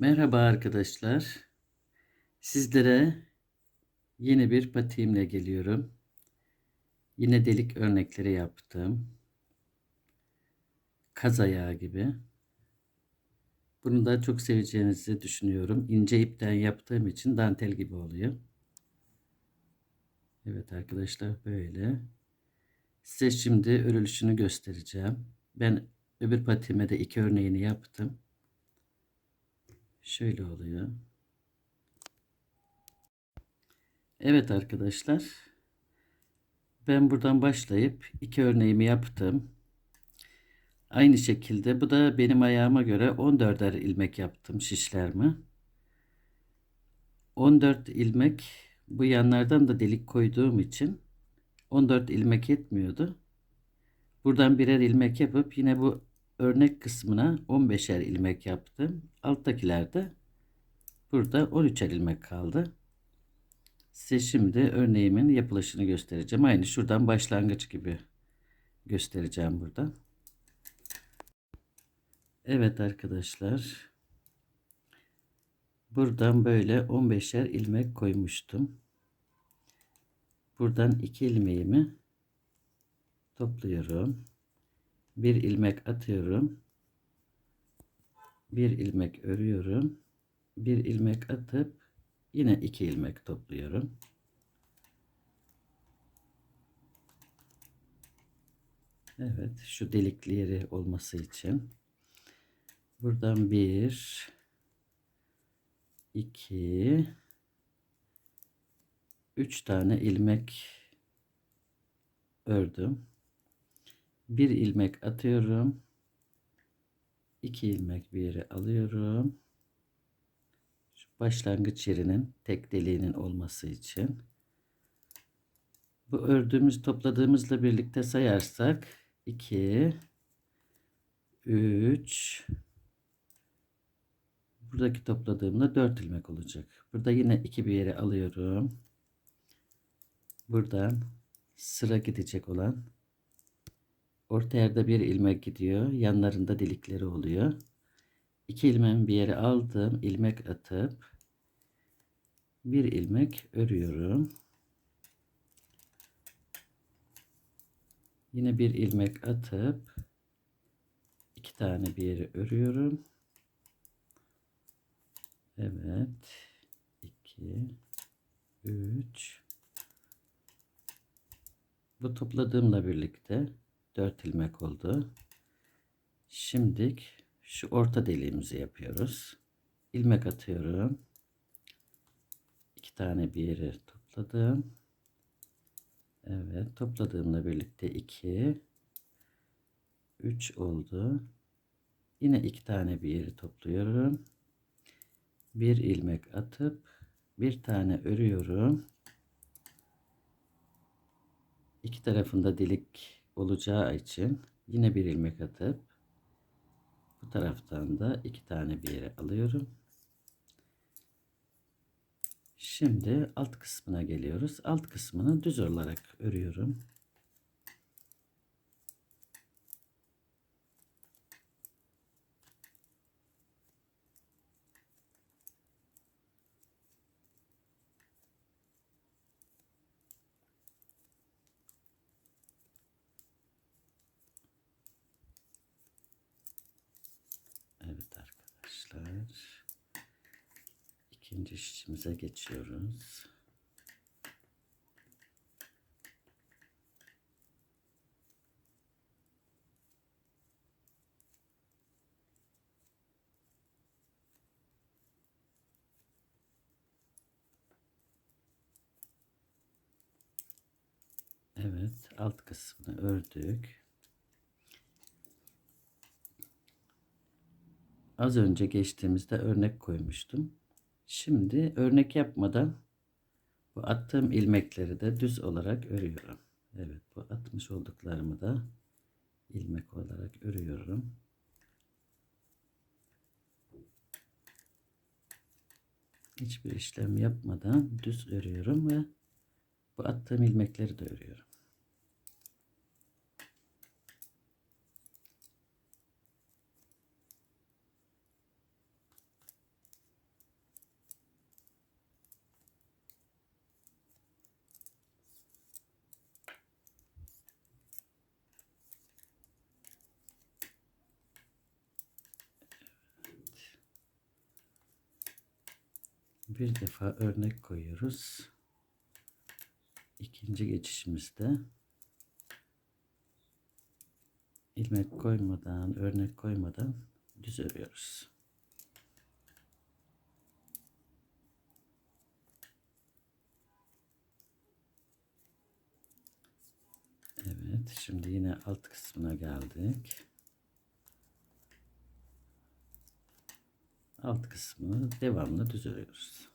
Merhaba arkadaşlar. Sizlere yeni bir patiğimle geliyorum. Yine delik örnekleri yaptım. Kaz ayağı gibi. Bunu da çok seveceğinizi düşünüyorum. İnce ipten yaptığım için dantel gibi oluyor. Evet arkadaşlar böyle. Size şimdi örülüşünü göstereceğim. Ben öbür patiğime de iki örneğini yaptım. Şöyle oluyor. Evet arkadaşlar. Ben buradan başlayıp iki örneğimi yaptım. Aynı şekilde bu da benim ayağıma göre 14'er ilmek yaptım şişlerimi. 14 ilmek bu yanlardan da delik koyduğum için 14 ilmek yetmiyordu. Buradan birer ilmek yapıp yine bu örnek kısmına 15'er ilmek yaptım. Alttakilerde burada 13'er ilmek kaldı. Size şimdi örneğimin yapılışını göstereceğim. Aynı şuradan başlangıç gibi göstereceğim burada. Evet arkadaşlar. Buradan böyle 15'er ilmek koymuştum. Buradan 2 ilmeğimi topluyorum. Bir ilmek atıyorum. Bir ilmek örüyorum. Bir ilmek atıp yine iki ilmek topluyorum. Evet, şu delikli yeri olması için. Buradan bir, iki, üç tane ilmek ördüm. Bir ilmek atıyorum. iki ilmek bir yere alıyorum. Şu başlangıç yerinin tek deliğinin olması için. Bu ördüğümüz topladığımızla birlikte sayarsak 2 3 Buradaki topladığımda 4 ilmek olacak. Burada yine 2 bir yere alıyorum. Buradan sıra gidecek olan orta yerde bir ilmek gidiyor. Yanlarında delikleri oluyor. İki ilmeğimi bir yere aldım. ilmek atıp bir ilmek örüyorum. Yine bir ilmek atıp iki tane bir yere örüyorum. Evet. 2 3 Bu topladığımla birlikte 4 ilmek oldu. Şimdi şu orta deliğimizi yapıyoruz. İlmek atıyorum. İki tane bir yere topladım. Evet topladığımla birlikte 2 3 oldu. Yine iki tane bir yeri topluyorum. Bir ilmek atıp bir tane örüyorum. İki tarafında delik olacağı için yine bir ilmek atıp bu taraftan da iki tane bir yere alıyorum. Şimdi alt kısmına geliyoruz. Alt kısmını düz olarak örüyorum. Evet arkadaşlar. İkinci şişimize geçiyoruz. Evet, alt kısmını ördük. Az önce geçtiğimizde örnek koymuştum. Şimdi örnek yapmadan bu attığım ilmekleri de düz olarak örüyorum. Evet bu atmış olduklarımı da ilmek olarak örüyorum. Hiçbir işlem yapmadan düz örüyorum ve bu attığım ilmekleri de örüyorum. Bir defa örnek koyuyoruz. İkinci geçişimizde ilmek koymadan, örnek koymadan düz örüyoruz. Evet, şimdi yine alt kısmına geldik. Alt kısmını devamlı düz örüyoruz.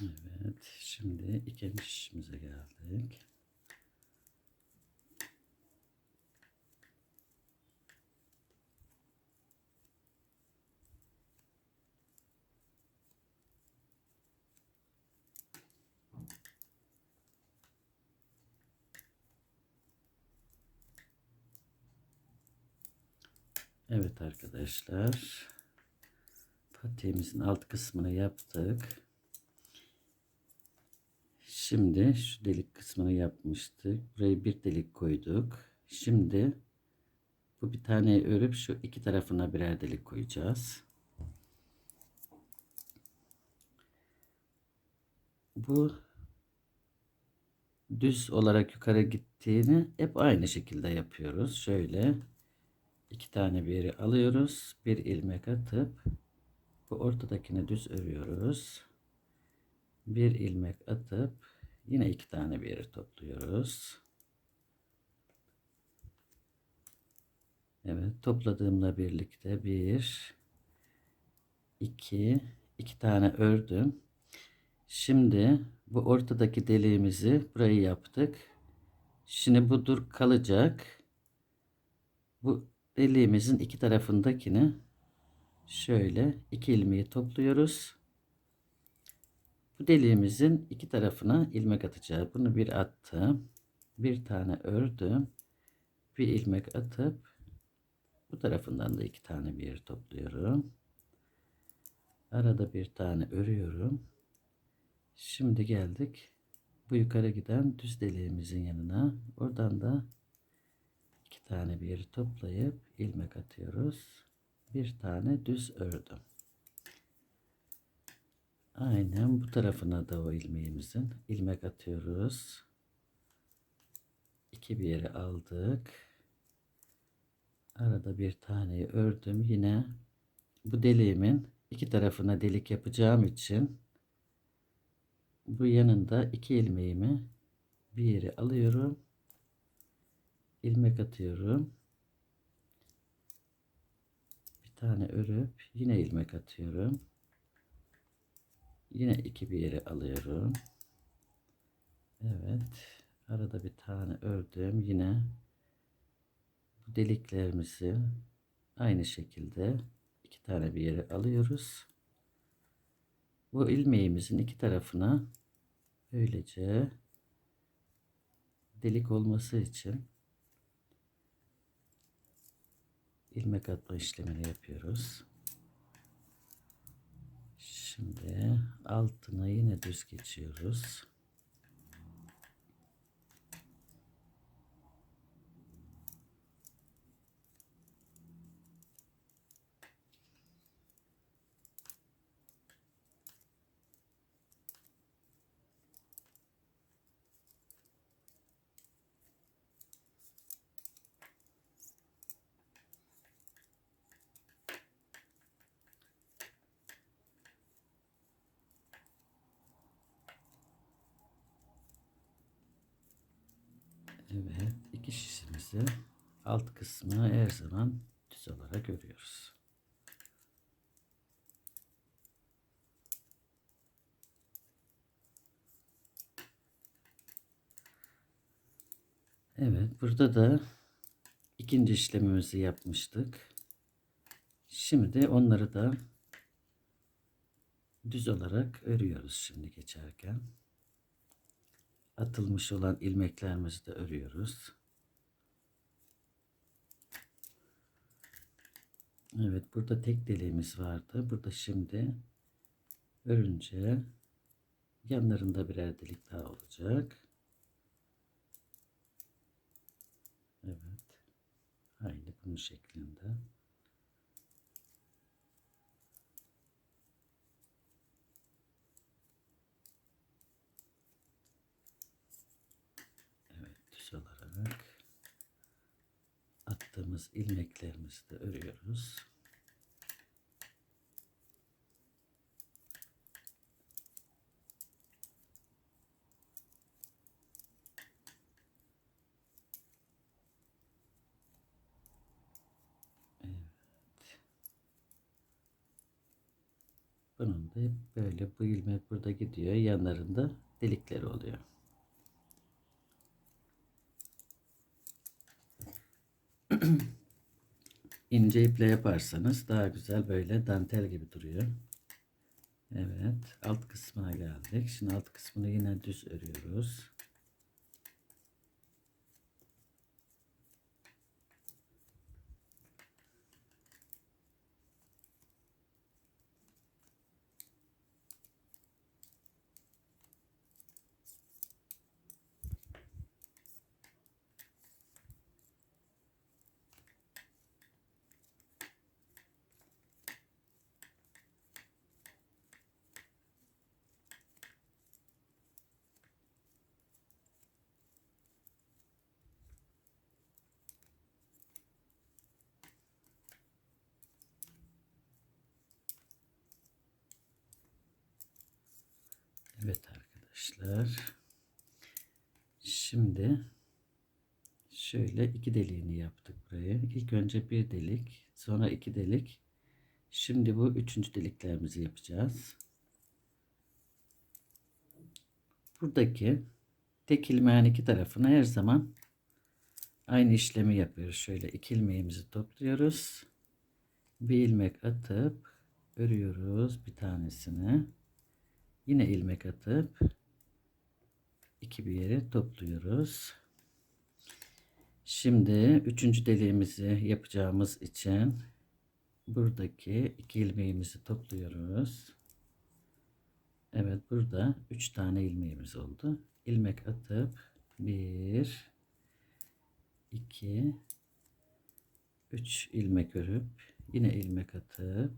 Evet, şimdi ikinci şişimize geldik. Evet arkadaşlar. Patiğimizin alt kısmını yaptık. Şimdi şu delik kısmını yapmıştık. Buraya bir delik koyduk. Şimdi bu bir tane örüp şu iki tarafına birer delik koyacağız. Bu düz olarak yukarı gittiğini hep aynı şekilde yapıyoruz. Şöyle iki tane bir alıyoruz. Bir ilmek atıp bu ortadakini düz örüyoruz. Bir ilmek atıp yine iki tane bir topluyoruz. Evet topladığımla birlikte bir iki iki tane ördüm. Şimdi bu ortadaki deliğimizi burayı yaptık. Şimdi bu dur kalacak. Bu deliğimizin iki tarafındakini şöyle iki ilmeği topluyoruz. Bu deliğimizin iki tarafına ilmek atacağız. Bunu bir attım. Bir tane ördüm. Bir ilmek atıp bu tarafından da iki tane bir topluyorum. Arada bir tane örüyorum. Şimdi geldik bu yukarı giden düz deliğimizin yanına. Oradan da tane bir toplayıp ilmek atıyoruz. Bir tane düz ördüm. Aynen bu tarafına da o ilmeğimizin ilmek atıyoruz. İki bir yere aldık. Arada bir taneyi ördüm. Yine bu deliğimin iki tarafına delik yapacağım için bu yanında iki ilmeğimi bir yere alıyorum. İlmek atıyorum. Bir tane örüp yine ilmek atıyorum. Yine iki bir yere alıyorum. Evet. Arada bir tane ördüm. Yine bu deliklerimizi aynı şekilde iki tane bir yere alıyoruz. Bu ilmeğimizin iki tarafına böylece delik olması için ilmek atma işlemini yapıyoruz. Şimdi altına yine düz geçiyoruz. Evet, iki şişimizi alt kısmını her zaman düz olarak örüyoruz. Evet, burada da ikinci işlemimizi yapmıştık. Şimdi onları da düz olarak örüyoruz şimdi geçerken atılmış olan ilmeklerimizi de örüyoruz. Evet burada tek deliğimiz vardı. Burada şimdi örünce yanlarında birer delik daha olacak. Evet. Aynı bunun şeklinde. Evet düz olarak attığımız ilmeklerimizi de örüyoruz. Bunun da böyle bu ilmek burada gidiyor. Yanlarında delikleri oluyor. ince iple yaparsanız daha güzel böyle dantel gibi duruyor. Evet. Alt kısmına geldik. Şimdi alt kısmını yine düz örüyoruz. Evet arkadaşlar. Şimdi şöyle iki deliğini yaptık buraya. İlk önce bir delik, sonra iki delik. Şimdi bu üçüncü deliklerimizi yapacağız. Buradaki tek ilmeğin iki tarafına her zaman aynı işlemi yapıyoruz. Şöyle iki ilmeğimizi topluyoruz. Bir ilmek atıp örüyoruz bir tanesini. Yine ilmek atıp iki bir yere topluyoruz. Şimdi üçüncü deliğimizi yapacağımız için buradaki iki ilmeğimizi topluyoruz. Evet burada üç tane ilmeğimiz oldu. İlmek atıp bir, iki, üç ilmek örüp yine ilmek atıp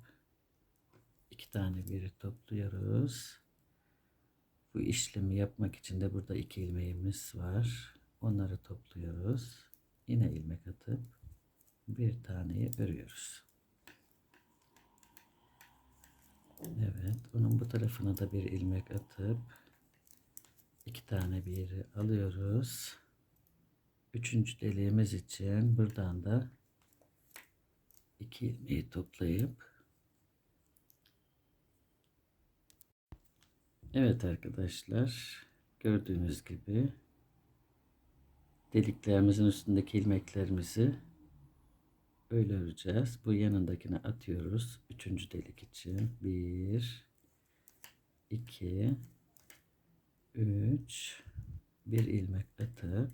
iki tane bir topluyoruz. Bu işlemi yapmak için de burada iki ilmeğimiz var. Onları topluyoruz. Yine ilmek atıp bir taneyi örüyoruz. Evet, onun bu tarafına da bir ilmek atıp iki tane bir yeri alıyoruz. Üçüncü deliğimiz için buradan da iki ilmeği toplayıp Evet arkadaşlar gördüğünüz gibi deliklerimizin üstündeki ilmeklerimizi öyle öreceğiz. Bu yanındakine atıyoruz. Üçüncü delik için. Bir, iki, üç, bir ilmek atıp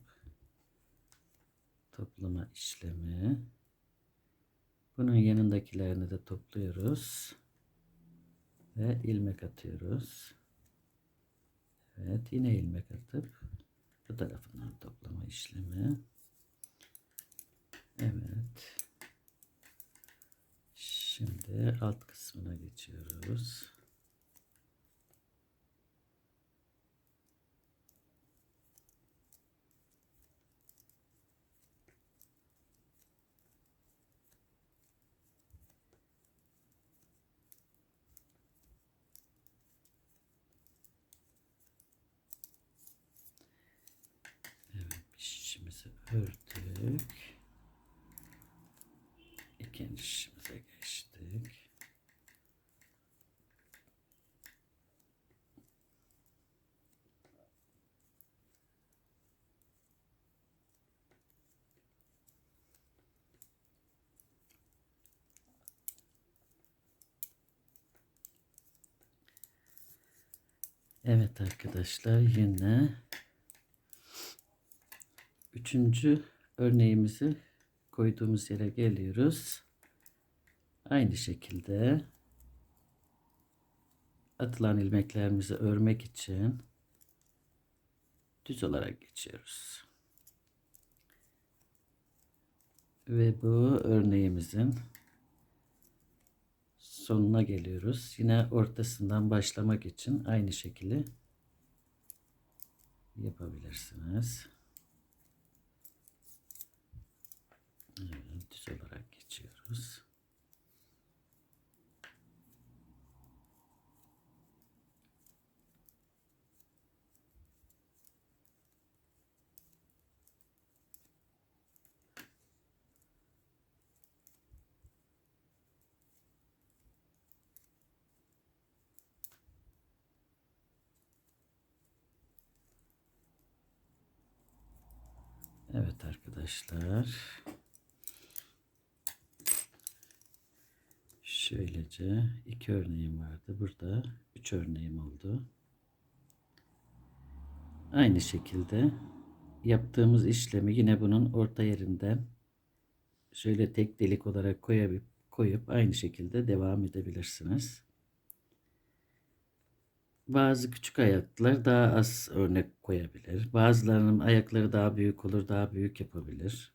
toplama işlemi. Bunun yanındakilerini de topluyoruz ve ilmek atıyoruz. Evet yine ilmek atıp bu tarafından toplama işlemi. Evet. Şimdi alt kısmına geçiyoruz. şişimizi ördük. İkinci şişimize geçtik. Evet arkadaşlar yine Üçüncü örneğimizi koyduğumuz yere geliyoruz. Aynı şekilde atılan ilmeklerimizi örmek için düz olarak geçiyoruz. Ve bu örneğimizin sonuna geliyoruz. Yine ortasından başlamak için aynı şekilde yapabilirsiniz. Evet, düz olarak geçiyoruz. Evet arkadaşlar. Şöylece iki örneğim vardı. Burada üç örneğim oldu. Aynı şekilde yaptığımız işlemi yine bunun orta yerinden şöyle tek delik olarak koyup, koyup aynı şekilde devam edebilirsiniz. Bazı küçük ayaklar daha az örnek koyabilir. Bazılarının ayakları daha büyük olur, daha büyük yapabilir.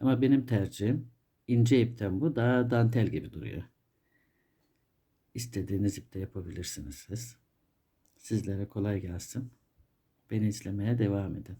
Ama benim tercihim ince ipten bu daha dantel gibi duruyor. İstediğiniz ipte yapabilirsiniz siz. Sizlere kolay gelsin. Beni izlemeye devam edin.